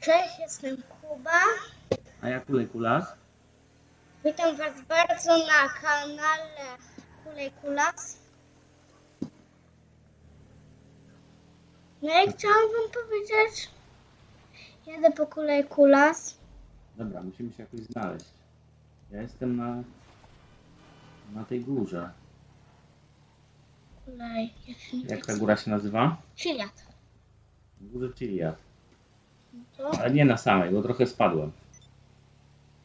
Cześć, jestem Kuba. A ja kulej kulas? Witam Was bardzo na kanale Kulej Kulas. No i chciałam Wam powiedzieć, jadę po Kulej Kulas. Dobra, musimy się jakoś znaleźć. Ja jestem na, na tej górze. Kulej, Jak ta góra się nazywa? Chiliad. Górze Chiliad. To Ale nie na samej, bo trochę spadłem.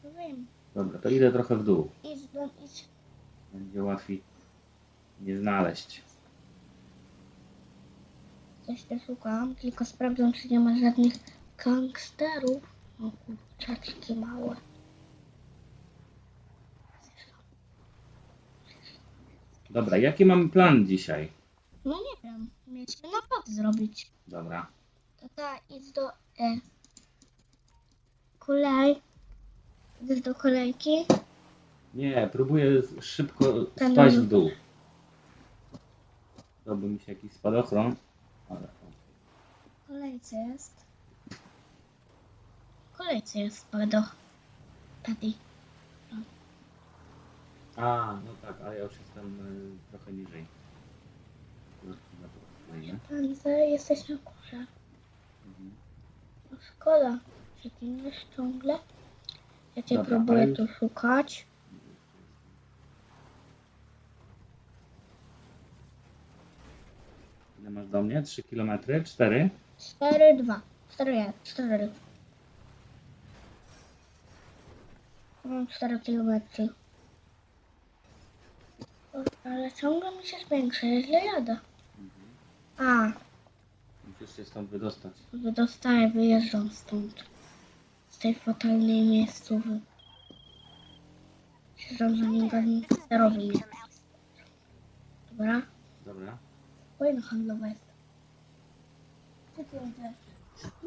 no wiem. Dobra, to idę trochę w dół. Idź do, idź. Będzie łatwiej nie znaleźć. Coś tu szukam, tylko sprawdzam, czy nie ma żadnych gangsterów. O kurczaczki małe. Dobra, jaki mamy plan dzisiaj? No nie wiem, mieliśmy napad zrobić. Dobra. Tata, idź do e, kolej. Idziesz do kolejki. Nie, próbuję z- szybko Tam spaść w dół. Dałby mi się jakiś spadochron. Ale... W kolejce jest. W kolejce jest do Tati. A, no tak, ale ja już jestem y, trochę niżej. Na to kolejne. Pan, jesteś na górze. Szkoda, że ty jest ciągle. Ja cię Dobra, próbuję ale- tu szukać. Ile masz do mnie? 3 km? 4? 4, 2. 4, 4. Mam 4 kilometry. Ale ciągle mi się zwiększa, ja źle jadę. A, się stąd wydostać. wydostaję, wyjeżdżam stąd. Z tej fatalnej miejscowy. Siedzam zanim gangsterowi nie. Dobra? Dobra. Wojna handlowa jest. Gdzie ty jedziesz?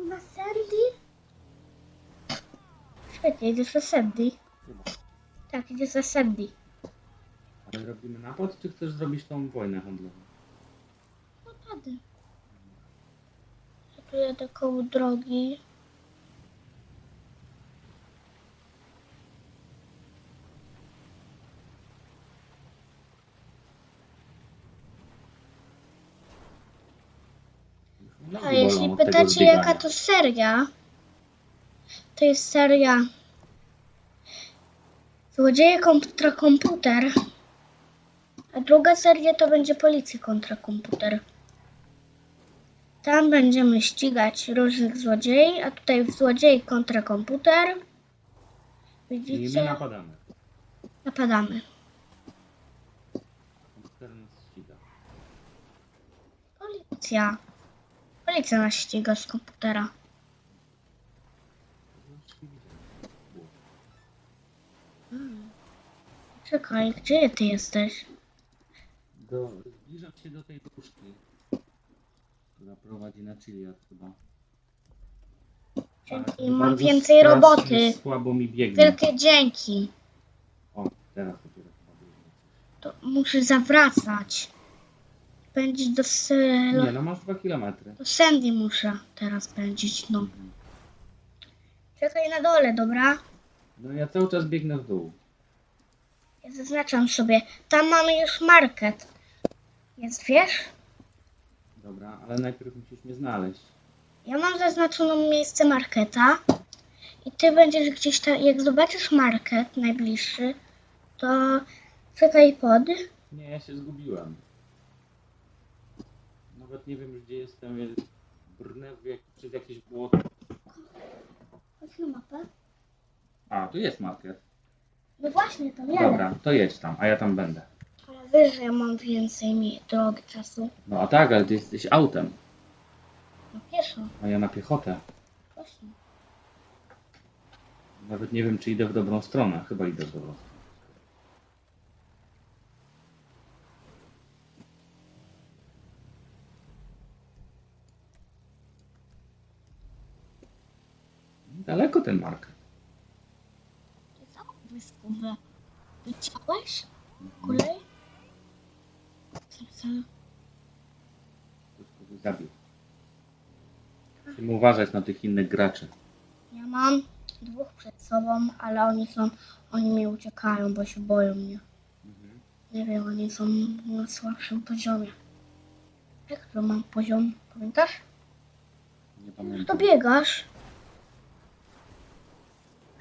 Na Sandy? Świetnie, idziesz za Sandy. Chyba. Tak, idziesz za Sandy. Ale robimy napad, czy chcesz zrobić tą wojnę handlową? No tady. Ja tu jadę koło drogi. Nogi A bolą jeśli od tego pytacie zbiegania. jaka to seria, to jest seria Złodzieje kontra komputer. A druga seria to będzie Policja kontra komputer. Tam będziemy ścigać różnych złodziei, a tutaj złodziei kontra komputer. I my Widzicie? napadamy. Napadamy. Komputer nas ściga. Policja. Policja nas ściga z komputera. Czekaj, gdzie ty jesteś? Do, zbliżam się do tej puszki, która prowadzi na Chiliad chyba. Dzięki, Ale mam bardzo więcej strasznie roboty. Słabo mi biegnie. Wielkie dzięki. O, teraz dopiero chyba biegnie. To muszę zawracać. Pędzić do, Sylo... Nie, no masz 2 kilometry. do Sandy muszę teraz pędzić, no. Mhm. Czekaj na dole, dobra? No ja cały czas biegnę w dół. Ja zaznaczam sobie. Tam mamy już market. Jest, wiesz? Dobra, ale najpierw musisz mnie znaleźć. Ja mam zaznaczoną miejsce marketa i ty będziesz gdzieś tam, jak zobaczysz market najbliższy, to czekaj pod. Nie, ja się zgubiłem. Nawet nie wiem gdzie jestem. Ja Brnę w jak, przez jakieś błoto. Chodź na mapę. A, tu jest market. No właśnie, to jadę. Dobra, to jedź tam, a ja tam będę. Wiesz, że ja mam więcej mi drogi czasu. No a tak, ale ty jesteś autem, No pieszo, a ja na piechotę. właśnie. Nawet nie wiem, czy idę w dobrą stronę. Chyba idę w dobrą stronę. Daleko ten market. To jest błyskowe. Widziałeś? Kolej? Ktoś zabił. Musimy uważać na tych innych graczy. mam dwóch przed sobą, ale oni są, oni mi uciekają, bo się boją mnie. Mhm. Nie wiem, oni są na słabszym poziomie. Jak to mam poziom? Pamiętasz? Nie To pamiętam. biegasz.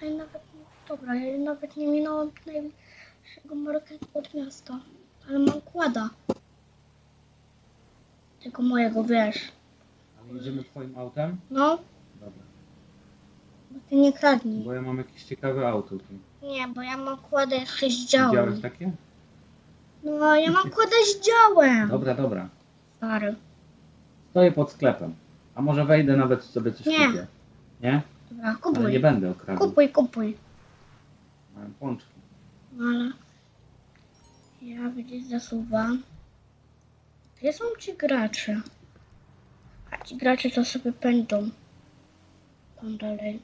A ja nawet, dobra, ja nawet nie minąłem najbliższego marketu od miasta. Ale mam kłada. Tego mojego, wiesz. Ale jedziemy twoim autem? No, Dobra. bo ty nie kradnij. Bo ja mam jakieś ciekawe auto tu. Nie, bo ja mam kładę z działem. Widziałeś takie? No, ja mam kładę z działem. Dobra, dobra. Stary. Stoję pod sklepem. A może wejdę nawet sobie coś Nie. kupię. Nie? Dobra, Ale nie kupuj. będę okradł. Kupuj, kupuj. Mam pączki. No ale ja gdzieś zasuwam. Gdzie są ci gracze? A ci gracze to sobie pędzą. Tam dalej.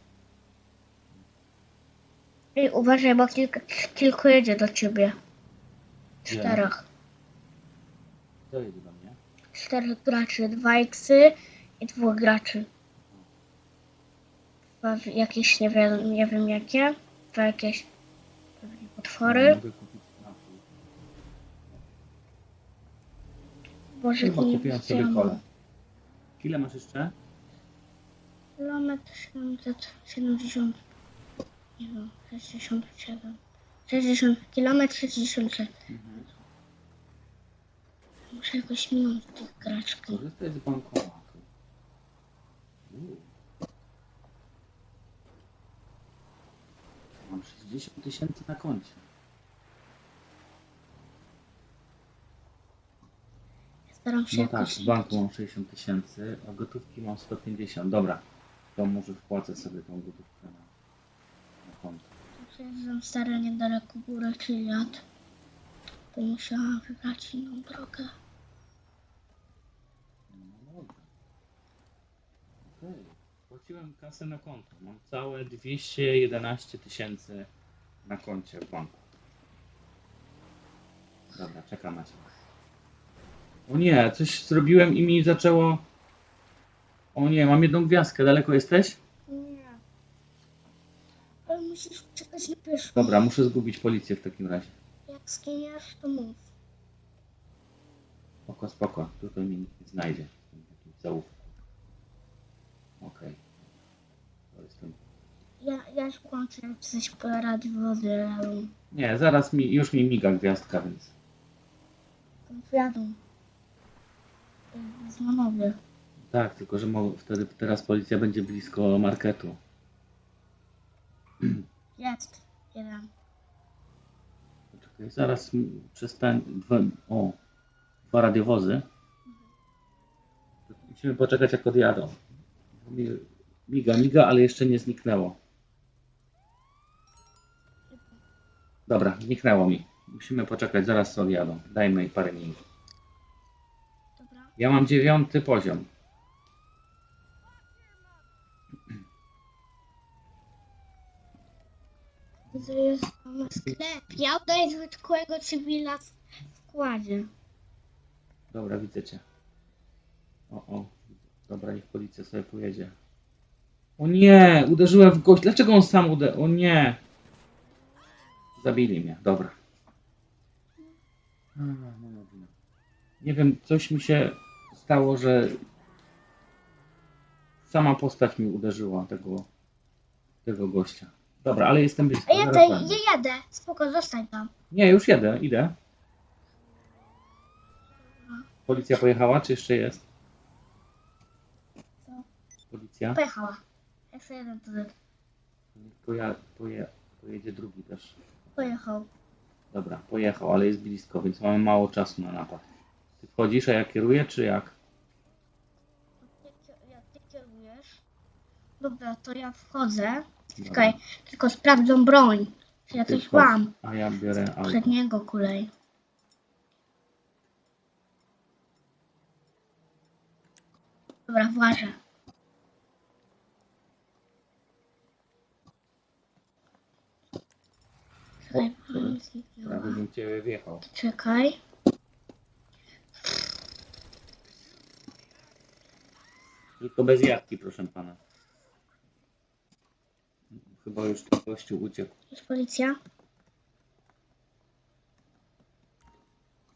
Ej, uważaj, bo kilka, kilku jedzie do ciebie. Gdzie? Czterech. To jedzie do mnie. Czterech graczy, dwa eksy i dwóch graczy. Dwa w- jakieś, nie wiem, nie wiem jakie. Dwa jakieś pewnie potwory. Mogę kupić Boże, Chyba nie kupiłem sobie kolę. Ile masz jeszcze? Kilometr 770. Nie wiem, 67. 60. Kilometr 67. Mhm. Muszę jakoś minąć tych graczki. Korzystaj z bankomatu. Uuu. Mam 60 tysięcy na koncie. Staram się No tak, jakoś... w banku mam 60 tysięcy, a gotówki mam 150. Dobra, to może wpłacę sobie tą gotówkę na, na konto. Przejeżdżam stare niedaleko góry Chiliad. Bo musiałam wybrać inną drogę. No dobra. Okej. Płaciłem kasę na konto. Mam całe 211 tysięcy na koncie w banku. Dobra, czekam na ciebie. O nie, coś zrobiłem i mi zaczęło... O nie, mam jedną gwiazdkę. Daleko jesteś? Nie. Ale musisz czekać na pieszą. Dobra, muszę zgubić policję w takim razie. Jak skiniesz, to mów. Spoko, spoko. Tutaj mnie nikt nie znajdzie. Zaufany. Okej. To jestem... Ja, ja już kończę coś po radiowozy, ale Nie, zaraz mi, już mi miga gwiazdka, więc... Zmanowie. Tak, tylko że mo- wtedy teraz policja będzie blisko marketu. Jest. Jeden. Poczekaj, zaraz m- przestań. Dwa, o, dwa radiowozy. Musimy poczekać jak odjadą. Mi- Miga, miga, ale jeszcze nie zniknęło. Dobra, zniknęło mi. Musimy poczekać, zaraz odjadą. Dajmy jej parę minut. Ja mam dziewiąty poziom. Widzę, jest sklep. Ja oddaję zwykłego cywila w składzie. Dobra, widzę cię. O, o. Dobra, niech policja sobie pojedzie. O nie! Uderzyłem w gość. Dlaczego on sam uderzył? O nie! Zabili mnie. Dobra. A, moja wina. Nie wiem, coś mi się stało, że sama postać mi uderzyła tego, tego gościa. Dobra, ale jestem blisko. A ja, zaraz te, będę. ja jadę. Spoko, zostań tam. Nie, już jedę, idę. Policja pojechała, czy jeszcze jest? Co? Policja? Pojechała. Jeszcze jeden tu Poja, poje, pojedzie drugi też. pojechał. Dobra, pojechał, ale jest blisko, więc mamy mało czasu na napad. Ty wchodzisz, a ja kieruję, czy jak? Ty, ki- jak ty kierujesz? Dobra, to ja wchodzę. Czekaj, tylko sprawdzą broń. Czy ja ty coś wchodź, mam. A ja biorę auto. Przedniego kulej. Dobra, włażę. Czekaj, broń zniknęła. Prawie bym cię wjechał. Czekaj. Tylko bez jadki, proszę pana. Chyba już gościu uciekł. Jest policja.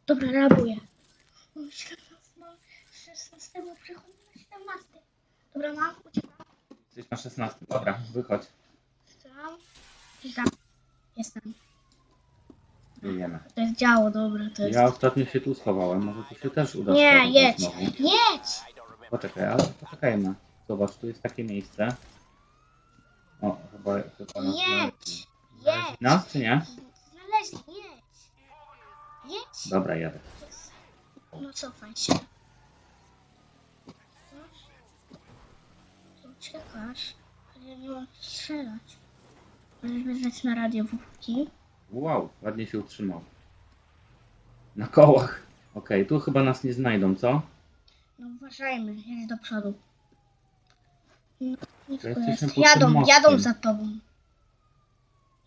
Dobra, rabuję. Mam 17, mam 16 przechodzę na 17. Dobra, mam, uciekam. Jesteś na 16. Dobra, wychodź. Tam. Tam. Jestem. Jedziemy. To jest działo, dobra, to jest. Ja ostatnio się tu schowałem, może tu się też uda Nie, schować jedź. znowu. Jedź! Poczekaj, ale poczekajmy. Zobacz, tu jest takie miejsce. O, chyba, chyba nas Jedź! znaleźli. Jedź! Nas, czy nie? Znaleźli, jedź! Jedź! Dobra, jadę. No cofaj się. Uciekasz, ale ja nie mam strzelać. Możesz wyznać na radiowówki. Wow, ładnie się utrzymał. Na kołach. Okej, tu chyba nas nie znajdą, co? No uważajmy, jedź do przodu. Nic To tu jesteśmy jest. pod tym Jadą, mostem. jadą za tobą.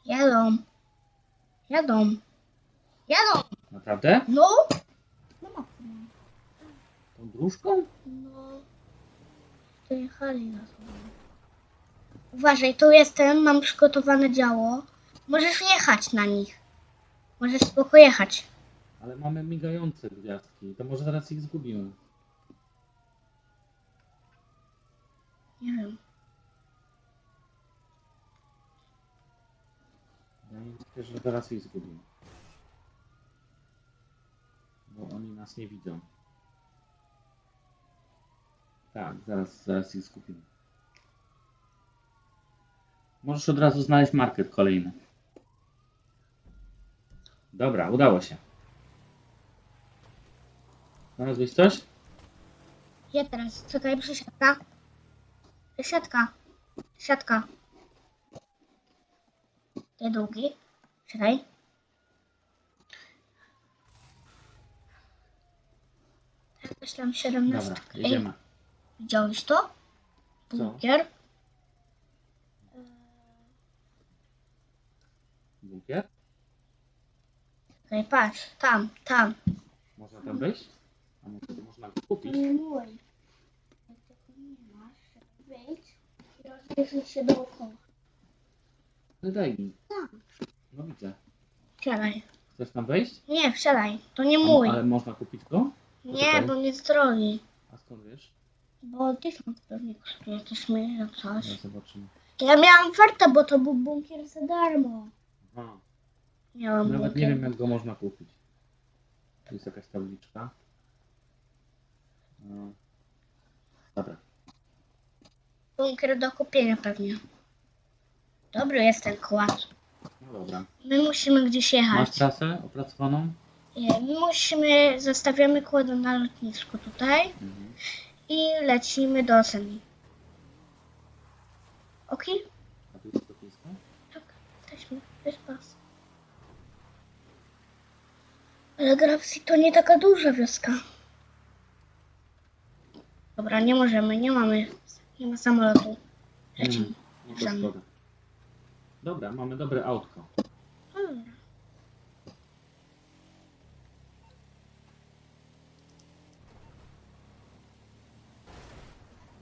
Jadą. Jadą. Jadą. Naprawdę? No. No ma Tą dróżką? No. Dojechali na sobą. Uważaj, tu jestem, mam przygotowane działo. Możesz jechać na nich. Możesz spoko jechać. Ale mamy migające gwiazdki. To może zaraz ich zgubimy. Nie wiem. Ja myślę, że zaraz ich zgubimy. Bo oni nas nie widzą. Tak, zaraz, zaraz ich zgubimy. Możesz od razu znaleźć market kolejny. Dobra, udało się. Znalazłeś coś? Ja teraz, czekaj, przesiadka. Przesiadka. Przesiadka. Te długi. Czekaj. Jakoś tam 17. Dobra, Ej, jedziemy. widziałeś to? Co? Bunkier? Bunkier? Czekaj, patrz, tam, tam. Można tam wejść? A może to można go kupić? nie mój. Jak tego nie masz, wejdź i rozejrzyj się dookoła. No daj mi. No widzę. Wsiadaj. Chcesz tam wejść? Nie, wsiadaj. To nie mój. Ale można kupić go? Nie, Poczekaj. bo nie drogi. A skąd wiesz? Bo tysiąc pewnie kosztuje coś mniej lub coś. Zaraz zobaczymy. Ja miałam farta, bo to był bunkier za darmo. Aha. Miałam Nawet bunkier. nie wiem jak go można kupić. Tu jest jakaś tabliczka. No. Dobra. Bunkier do kupienia pewnie. Dobry jest ten kład. No dobra. My musimy gdzieś Masz jechać. trasę opracowaną? Nie, My musimy, zostawiamy kładę na lotnisku tutaj Mhm. i lecimy do Osemi. Okej? A tu jest lotnisko? Tak, jesteśmy. Jest pas. Ale Gravity to nie taka duża wioska. Dobra, nie możemy, nie mamy, nie ma samolotu. Lecimy. Mm, no to Tam. szkoda. Dobra, mamy dobre autko. Hmm.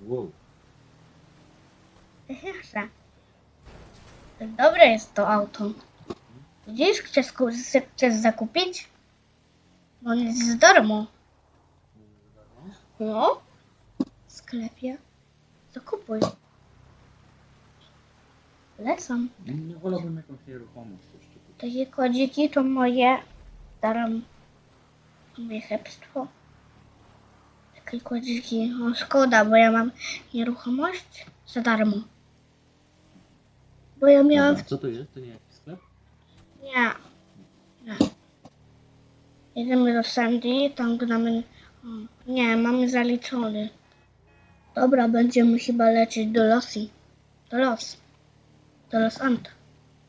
Wow. Jasne. Dobre jest to auto. Widzisz, chcesz, chcesz zakupić? Bo on jest za darmo. No. W sklepie. Zakupuj. Lecą. Nie wolałbym jakąś nieruchomość jeszcze. Takie kodziki to moje. Daram moje chebstwo. Takie kodziki. O, szkoda, bo ja mam nieruchomość za darmo. Bo ja miałam Dobra, co to jest? To nie jakiś sklep? Nie. Nie. Jedziemy do Sandy, tam gramy. O, nie, mamy zaliczony. Dobra, będziemy chyba lecieć do Losi. Do Los. Do Los Ant.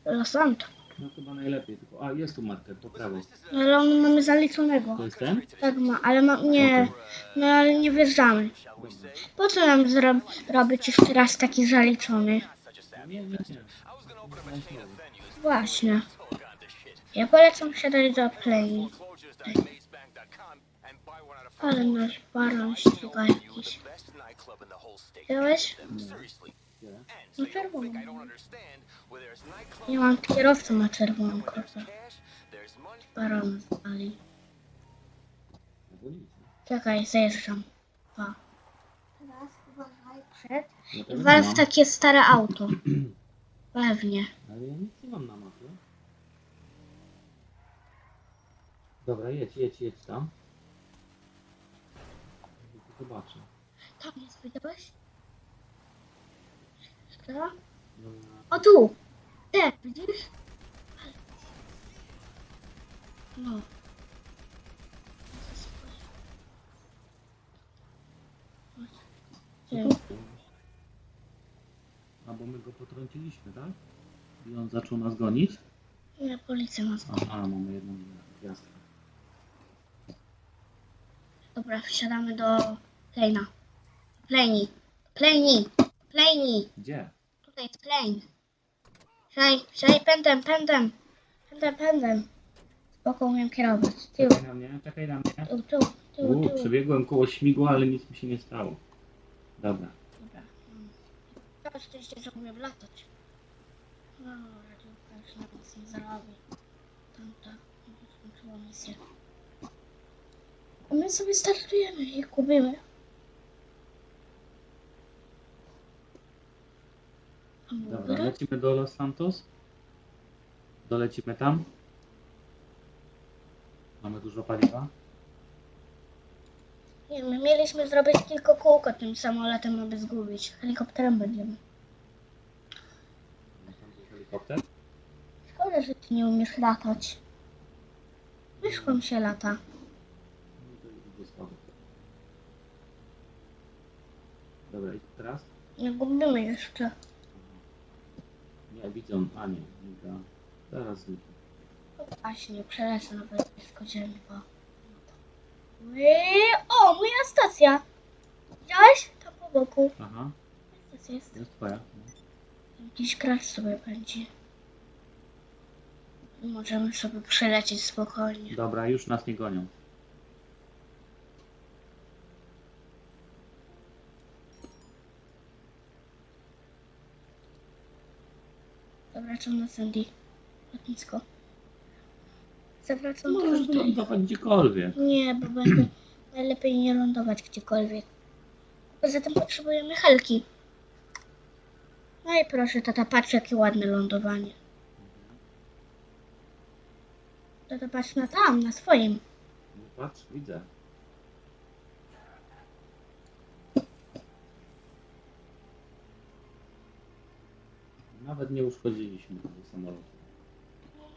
Do Los Ant. No chyba najlepiej. Tylko... A, jest tu market, po prawej. No, ale on mamy zaliczonego. To jest ten? Tak ma, ale ma, nie. No ale nie wjeżdżamy. Po co nam zro, robić jeszcze raz taki zaliczony? Nie, nie, nie. Właśnie. Ja polecam siadać do play. Ale nasz baron ściga jakiś. Widziałeś? Gdzie? No czerwoną. Nie mam kierowcę na czerwoną. Albo nic. nie? Czekaj, zajeżdżam. Pa. Przed. Wal mam. w takie stare auto. Pewnie. Ale ja nic nie mam na mapie. Dobra, jedź, jedź, jedź tam. Zobaczę. Tam jest, widziałeś? Co? O tu! Te, widzisz? No. Co to? A bo my go potrąciliśmy, tak? I on zaczął nas gonić? Nie, policja nas Aha, mamy jedną gwiazdkę. Dobra, wsiadamy do plana. Plani. Plani. Plani. Gdzie? Tutaj jest plane. Wsiadaj, wsiadaj pędem, pędem. Pędem, pędem. Spoko, umiem kierować. Tył, Czekaj na mnie, czekaj na mnie. tył, tył, tył, U, tył. przebiegłem koło śmigła, ale nic mi się nie stało. Dobra. Dobra. mm. Teraz szczęście, że umiem latać. No, radiówka już na nas nie zarobi. Tamta skończyła misję. A my sobie startujemy i kubimy. A Dobra, mówię? lecimy do Los Santos. Dolecimy tam. Mamy dużo paliwa. Nie, my mieliśmy zrobić tylko kółko tym samolotem, aby zgubić. Helikopterem będziemy. Tam jest helikopter. Szkoda, że ty nie umiesz latać. Wyszłam się lata. No to idę do spodu. Dobra, i teraz? Nie gubimy jeszcze. Nie, widzę. A nie, Miga. Zaraz. No Właśnie, przelecę na bo... Ły- O, moja stacja! Widziałeś? Tam po boku. Aha, Stacja jest. jest twoja. No. Jakiś crash sobie będzie. Możemy sobie przelecieć spokojnie. Dobra, już nas nie gonią. Zawracam na Sandy. Lotnisko. Zawracam Możesz tutaj. lądować gdziekolwiek. Nie, bo będę najlepiej nie lądować gdziekolwiek. Poza tym potrzebujemy helki. No i proszę, tata, patrz jakie ładne lądowanie. Tata, patrz na tam, na swoim. No patrz, widzę. Nawet nie uszkodziliśmy tego samolotu.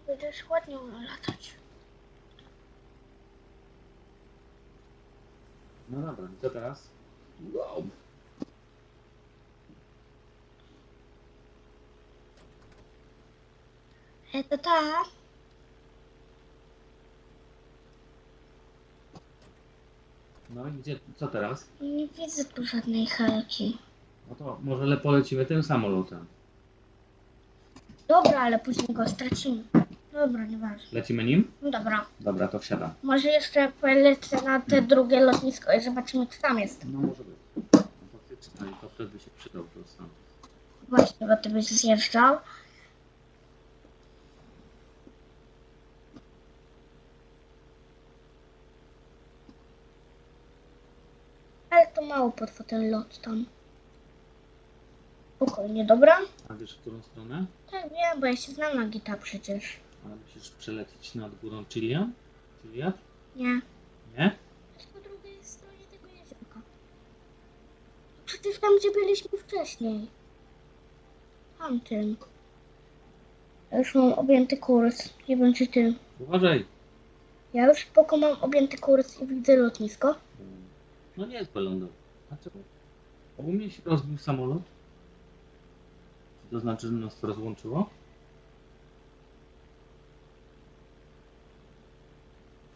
Będziesz ładnie latać. No dobra, i co teraz? Wow. E, tata, No i gdzie, co teraz? nie widzę tu żadnej helki. No to może le polecimy tym samolotem. Dobra, ale później go stracimy. Dobra, nieważne. Lecimy nim? No dobra. Dobra, to wsiadam. Może jeszcze polecę na te drugie lotnisko i zobaczymy, co tam jest. No może być. No, faktycznie helikopter by się przydał do stanu. Właśnie, bo ty byś zjeżdżał. Ale to mało pod fotel lot tam. Spokojnie, dobra? A wiesz w którą stronę? Tak wiem, bo ja się znam na gita przecież. Ale musisz przelecieć nad górą Chilia? Chiliad? Nie. Nie? Jest po drugiej stronie tego jeziorka. Przecież tam, gdzie byliśmy wcześniej. Tamtym. Ja już mam objęty kurs. Nie wiem, czy ty. Uważaj! Ja już spoko mam objęty kurs i widzę lotnisko. No nie jest. Dlaczego? A u mnie się rozbił samolot? To znaczy, że nas rozłączyło?